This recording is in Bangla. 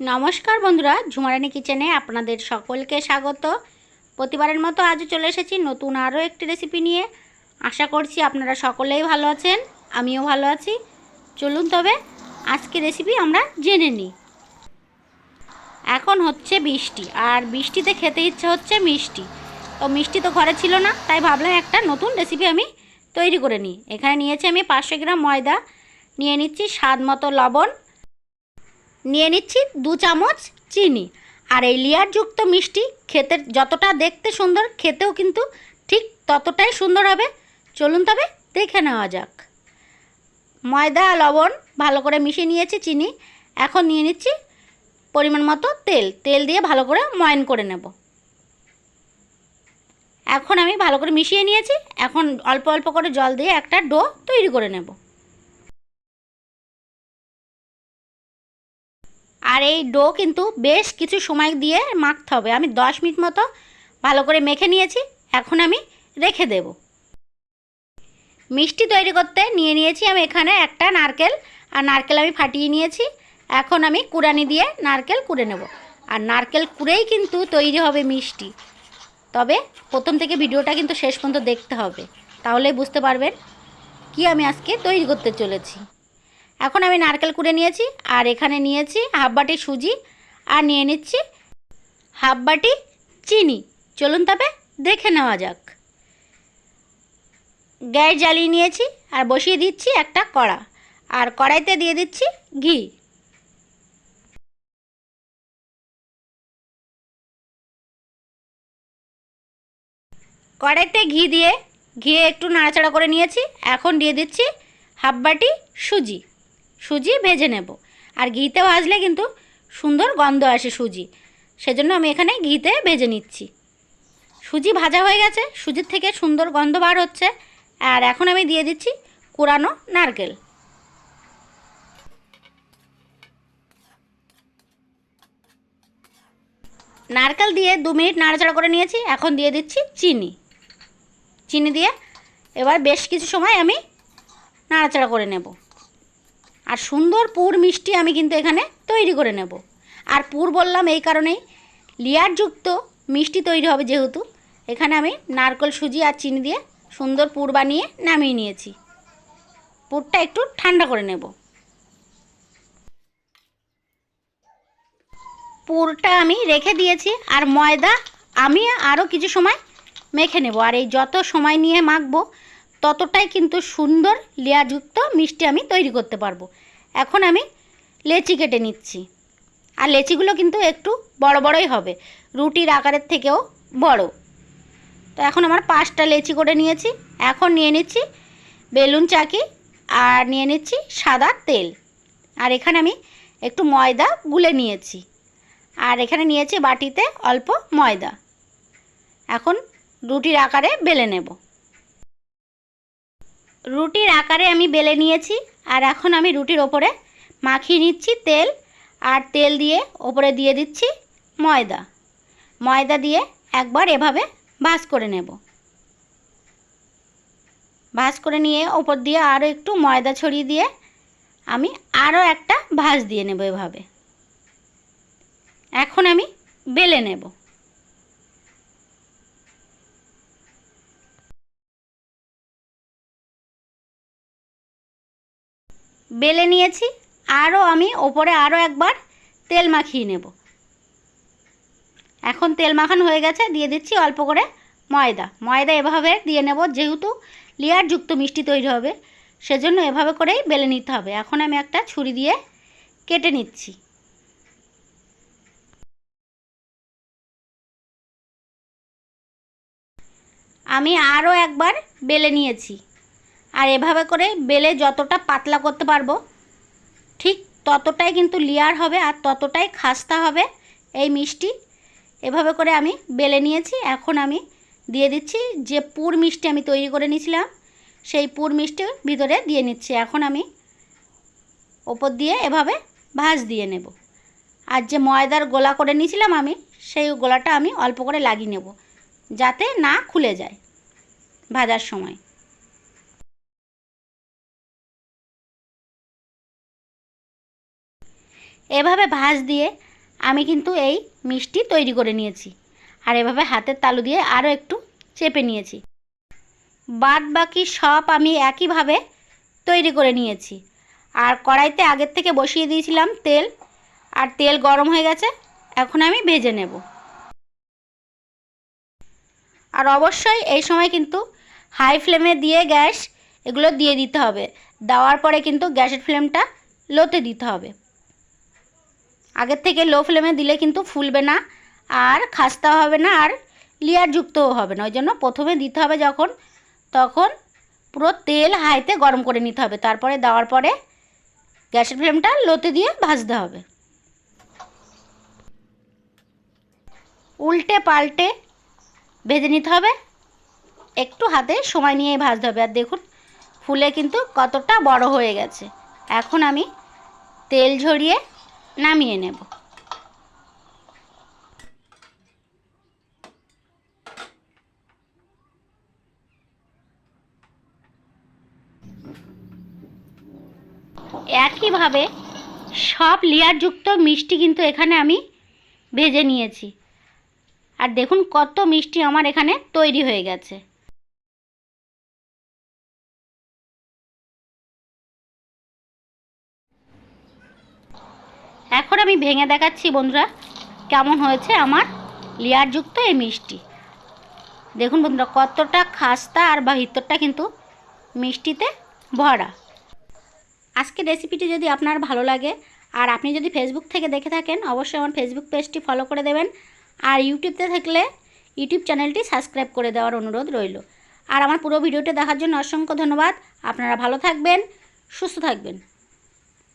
নমস্কার বন্ধুরা, ঝুমারানি কিচেনে আপনাদের সকলকে স্বাগত। প্রতিবারের মতো আজও চলে এসেছি নতুন আরও একটি রেসিপি নিয়ে। আশা করছি আপনারা সকলেই ভালো আছেন, আমিও ভালো আছি। চলুন তবে আজকে রেসিপি আমরা জেনে নিই। এখন হচ্ছে বৃষ্টি আর বৃষ্টিতে খেতে ইচ্ছে হচ্ছে মিষ্টি। তো মিষ্টি তো ঘরে ছিল না, তাই ভাবলাম একটা নতুন রেসিপি আমি তৈরি করে নিই। এখানে নিয়েছি আমি পাঁচশো গ্রাম ময়দা, নিয়ে নিচ্ছি স্বাদ মতো লবণ নিয়ে নিচ্ছি দু চামচ চিনি। আর এই লেয়ারযুক্ত মিষ্টি খেতে যতটা দেখতে সুন্দর, খেতেও কিন্তু ঠিক ততটাই সুন্দর হবে। চলুন তবে দেখে নেওয়া যাক। ময়দা লবণ ভালো করে মিশিয়ে নিয়েছি চিনি। এখন নিয়ে নিচ্ছি পরিমাণ মতো তেল। তেল দিয়ে ভালো করে ময়ন করে নেব। এখন আমি ভালো করে মিশিয়ে নিয়েছি। এখন অল্প অল্প করে জল দিয়ে একটা ডো তৈরি করে নেব। আর এই ডো কিন্তু বেশ কিছু সময় দিয়ে মাখতে হবে। আমি দশ মিনিট মতো ভালো করে মেখে নিয়েছি, এখন আমি রেখে দেব। মিষ্টি তৈরি করতে নিয়ে নিয়েছি আমি এখানে একটা নারকেল, আর নারকেল আমি ফাটিয়ে নিয়েছি। এখন আমি কুড়ানি দিয়ে নারকেল কুড়ে নেব। আর নারকেল কুড়েই কিন্তু তৈরি হবে মিষ্টি। তবে প্রথম থেকে ভিডিওটা কিন্তু শেষ পর্যন্ত দেখতে হবে তাহলেই বুঝতে পারবেন কি আমি আজকে তৈরি করতে চলেছি। এখন আমি নারকেল কুড়ে নিয়েছি, আর এখানে নিয়েছি হাফ বাটি সুজি, আর নিয়ে নিচ্ছি হাফ বাটি চিনি। চলুন তবে দেখে নেওয়া যাক। গ্যাস জ্বালিয়ে নিয়েছি, আর বসিয়ে দিচ্ছি একটা কড়া, আর কড়াইতে দিয়ে দিচ্ছি ঘি। কড়াইতে ঘি দিয়ে ঘিয়ে একটু নাড়াচাড়া করে নিয়েছি, এখন দিয়ে দিচ্ছি হাফ বাটি সুজি। সুজি ভেজে নেব। আর ঘিতে ভাজলে কিন্তু সুন্দর গন্ধ আসে সুজি। সেজন্য আমি এখানে ঘিতে ভেজে নিচ্ছি। সুজি ভাজা হয়ে গেছে, সুজির থেকে সুন্দর গন্ধ বার হচ্ছে। আর এখন আমি দিয়ে দিচ্ছি কুড়ানো নারকেল। নারকেল দিয়ে দু মিনিট নাড়াচাড়া করে নিয়েছি, এখন দিয়ে দিচ্ছি চিনি। চিনি দিয়ে এবার বেশ কিছু সময় আমি নাড়াচাড়া করে নেব। আর সুন্দর পুর মিষ্টি আমি কিন্তু এখানে তৈরি করে নেব। আর পুর বললাম এই কারণেই, লেয়ারযুক্ত মিষ্টি তৈরি হবে যেহেতু, এখানে আমি নারকেল, সুজি আর চিনি দিয়ে সুন্দর পুর বানিয়ে নামিয়ে নিয়েছি। পুরটা একটু ঠান্ডা করে নেব। পুরটা আমি রেখে দিয়েছি আর ময়দা আমি আরও কিছু সময় মেখে নেব। আর এই যত সময় নিয়ে মাখবো ততটাই কিন্তু সুন্দর লেয়ারযুক্ত মিষ্টি আমি তৈরি করতে পারব। এখন আমি লেচি কেটে নিচ্ছি। আর লেচিগুলো কিন্তু একটু বড় বড়ই হবে, রুটির আকারের থেকেও বড়। তো এখন আমার পাঁচটা লেচি করে নিয়েছি। এখন নিয়ে নিচ্ছি বেলুন চাকি আর নিয়ে নিচ্ছি সাদা তেল। আর এখানে আমি একটু ময়দা গুলে নিয়েছি। আর এখানে নিয়েছি বাটিতে অল্প ময়দা। এখন রুটির আকারে বেলে নেব। রুটির আকারে আমি বেলে নিয়েছি, আর এখন আমি রুটির ওপরে মাখিয়ে নিচ্ছি তেল, আর তেল দিয়ে ওপরে দিয়ে দিচ্ছি ময়দা। ময়দা দিয়ে একবার এভাবে ভাজ করে নেব। ভাজ করে নিয়ে ওপর দিয়ে আরও একটু ময়দা ছড়িয়ে দিয়ে আমি আরও একটা ভাজ দিয়ে নেব এভাবে। এখন আমি বেলে নেব। বেলে নিয়েছি আরও আমি ওপরে আরও একবার তেল মাখিয়ে নেব। এখন তেল মাখানো হয়ে গেছে, দিয়ে দিচ্ছি অল্প করে ময়দা। ময়দা এভাবে দিয়ে নেব, যেহেতু লেয়ারযুক্ত মিষ্টি তৈরি হবে, সেজন্য এভাবে করেই বেলে নিতে হবে। এখন আমি একটা ছুরি দিয়ে কেটে নিচ্ছি। আমি আরও একবার বেলে নিয়েছি। আর এভাবে করে বেলে যতটা পাতলা করতে পারব, ঠিক ততটাই কিন্তু লেয়ার হবে আর ততটাই খাস্তা হবে এই মিষ্টি। এভাবে করে আমি বেলে নিয়েছি, এখন আমি দিয়ে দিচ্ছি যে পুর মিষ্টি আমি তৈরি করে নিয়েছিলাম, সেই পুর মিষ্টি ভিতরে দিয়ে নিচ্ছি। এখন আমি ওপর দিয়ে এভাবে ভাজ দিয়ে নেব। আর যে ময়দার গোলা করে নিয়েছিলাম আমি, সেই গোলাটা আমি অল্প করে লাগিয়ে নেব, যাতে না খুলে যায় ভাজার সময়। এভাবে ভাঁজ দিয়ে আমি কিন্তু এই মিষ্টি তৈরি করে নিয়েছি। আর এভাবে হাতের তালু দিয়ে আরও একটু চেপে নিয়েছি। বাদ বাকি সব আমি একইভাবে তৈরি করে নিয়েছি। আর কড়াইতে আগের থেকে বসিয়ে দিয়েছিলাম তেল। আর তেল গরম হয়ে গেছে, এখন আমি ভেজে নেব। আর অবশ্যই এই সময় কিন্তু হাই ফ্লেমে দিয়ে গ্যাস এগুলো দিয়ে দিতে হবে। দেওয়ার পরে কিন্তু গ্যাসের ফ্লেমটা লোতে দিতে হবে। আগের থেকে লো ফ্লেমে দিলে কিন্তু ফুলবে না, আর খাস্তা হবে না, আর লেয়ারযুক্তও হবে না। ওই জন্য প্রথমে দিতে হবে যখন, তখন পুরো তেল হাইতে গরম করে নিতে হবে। তারপরে দেওয়ার পরে গ্যাসের ফ্লেমটা লোতে দিয়ে ভাজতে হবে। উল্টে পাল্টে ভেজে নিতে হবে। একটু হাতে সময় নিয়ে ভাজতে হবে। আর দেখুন, ফুলে কিন্তু কতটা বড় হয়ে গেছে। এখন আমি তেল ঝরিয়ে নামিয়ে নেব। একইভাবে সব লেয়ারযুক্ত মিষ্টি কিন্তু এখানে আমি ভেজে নিয়েছি। আর দেখুন কত মিষ্টি আমার এখানে তৈরি হয়ে গেছে। এখন আমি ভেঙে দেখাচ্ছি, বন্ধুরা। কেমন হয়েছে আমার লেয়ারযুক্ত এই মিষ্টি? দেখুন বন্ধুরা, কতটা খাস্তা আর বা ভিতরটা কিন্তু মিষ্টিতে ভরা। আজকে রেসিপিটি যদি আপনার ভালো লাগে, আর আপনি যদি ফেসবুক থেকে দেখে থাকেন, অবশ্যই আমার ফেসবুক পেজটি ফলো করে দেবেন। আর ইউটিউবতে থাকলে ইউটিউব চ্যানেলটি সাবস্ক্রাইব করে দেওয়ার অনুরোধ রইল। আর আমার পুরো ভিডিওটি দেখার জন্য অসংখ্য ধন্যবাদ। আপনারা ভালো থাকবেন, সুস্থ থাকবেন।